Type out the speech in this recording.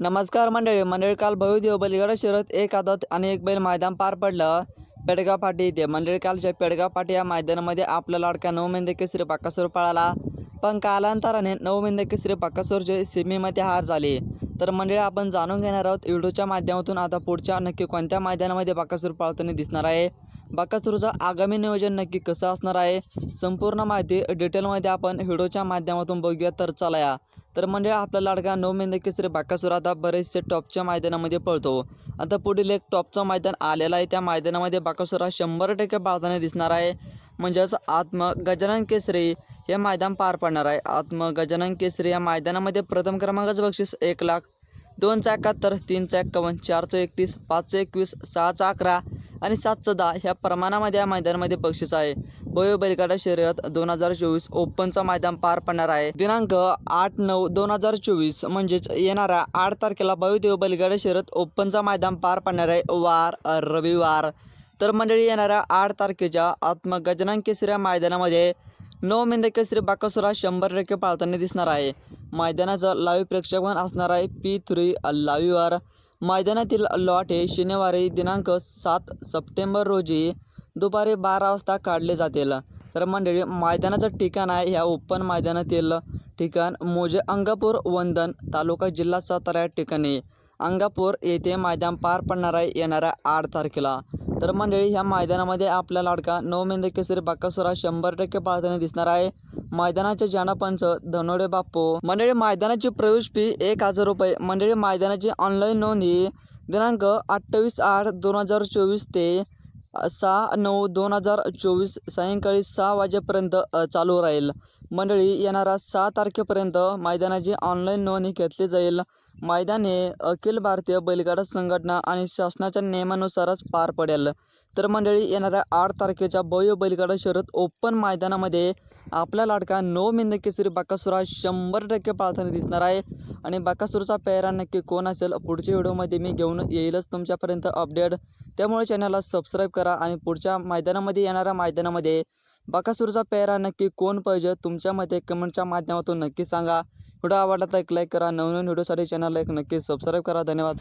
नमस्कार मंडळी मंडळी काल भव्यदेव बलिगडा शहरात एक आदत आणि एक बैल मैदान पार पडलं पेडगाव पाटी इथे. मंडळी कालच्या पेडगाव पाटी या मैदानामध्ये आपला लाडका नऊ मेंदे केसरी पाकासूर पळाला. पण कालांतराने नऊ मेंदे केसरी पाकासूरचे सेमीमध्ये हार झाली. तर मंडळी आपण जाणून घेणार आहोत व्हिडिओच्या माध्यमातून आता पुढच्या नक्की कोणत्या मैदानामध्ये बाकासूर पळताना दिसणार आहे. बाकासूरचं आगामी नियोजन नक्की कसं असणार आहे? संपूर्ण माहिती डिटेलमध्ये आपण व्हिडिओच्या माध्यमातून बघूया. तर चला या. तर म्हणजे आपला लाडका नऊ मेंदे केसरी बाकासूर आता बरेचसे टॉपच्या मैदानामध्ये पळतो. आता पुढील एक टॉपचं मैदान आलेलं आहे. त्या मैदानामध्ये बाकासूर हा शंभर टक्के पाळताना दिसणार आहे. म्हणजेच आत्म गजानन केसरी हे मैदान पार पडणार आहे. आत्म गजानन केसरी या मैदानामध्ये प्रथम क्रमांकाचं बक्षीस एक लाख दोनचा एकाहत्तर तीनचा एक्कावन्न चारचं एकतीस पाचचं एकवीस सहाचा अकरा आणि सात दहा ह्या प्रमाणामध्ये या मैदानामध्ये बक्षीस आहे. बयो बैलगाडा शर्यत दोन हजार चोवीस ओपनचं मैदान पार पडणार आहे. दिनांक आठ नऊ दोन हजार चोवीस म्हणजेच येणाऱ्या आठ तारखेला बयोदेव बैलगाडा शर्यत ओपनचं मैदान पार पडणार आहे. वार रविवार. तर मंडळी येणाऱ्या आठ तारखेच्या आत्मगजनांक केसरी या मैदानामध्ये नऊ मेंद केसरी बाकासुरा शंभर टक्के पाळताना दिसणार आहे. मैदानाचं लाईव्ह प्रेक्षेपण असणार आहे पी थ्री लाईव्हवर. मैदानातील लॉट हे शनिवारी दिनांक सात सप्टेंबर रोजी दुपारी बारा वाजता काढले जातील. तर मंडळी मैदानाचं ठिकाण आहे ह्या ओपन मैदानातील ठिकाण मोजे अंगापूर वंदन तालुका जिल्हा सातारा या ठिकाणी. अंगापूर येथे मैदान पार पडणार आहे येणाऱ्या आठ तारखेला. तर मंडळी ह्या मैदानामध्ये आपला लाडका नऊ मेंदे केसरी बाकासुरा शंभर टक्के पाहताना दिसणार आहे. मैदानाचे जानापंच धनोडे बाप्पू. मंडळी मैदानाची प्रवेश फी एक हजार रुपये. मंडळी मैदानाची ऑनलाईन नोंदणी दिनांक अठ्ठावीस आठ दोन हजार चोवीस ते सहा नऊ दोन हजार चोवीस सायंकाळी सहा वाजेपर्यंत चालू राहील. मंडळी येणाऱ्या सहा तारखेपर्यंत मैदानाची ऑनलाईन नोंदणी घेतली जाईल. मैदान हे अखिल भारतीय बैलगाडा संघटना आणि शासनाच्या नियमानुसारच पार पडेल. तर मंडळी येणाऱ्या आठ तारखेच्या भव्य बैलगाडा शर्यत ओपन मैदानामध्ये आपला लाडका नो मिंद केसरी बाकासुरा शंभर टक्के पाळताना दिसणार आहे. आणि बाकासूरचा पेहरा नक्की कोण असेल पुढच्या व्हिडिओमध्ये मी घेऊन येईलच तुमच्यापर्यंत अपडेट त्यामुळे चॅनलला सबस्क्राईब करा आणि पुढच्या मैदानामध्ये येणाऱ्या मैदानामध्ये बाकासूरचा पेहरा नक्की कोण पाहिजे तुमच्या मते कमेंटच्या माध्यमातून नक्की सांगा. व्हिडिओ आवडला तर एक लाईक करा. नवनवीन व्हिडिओसाठी चॅनलला एक नक्की सबस्क्राईब करा. धन्यवाद.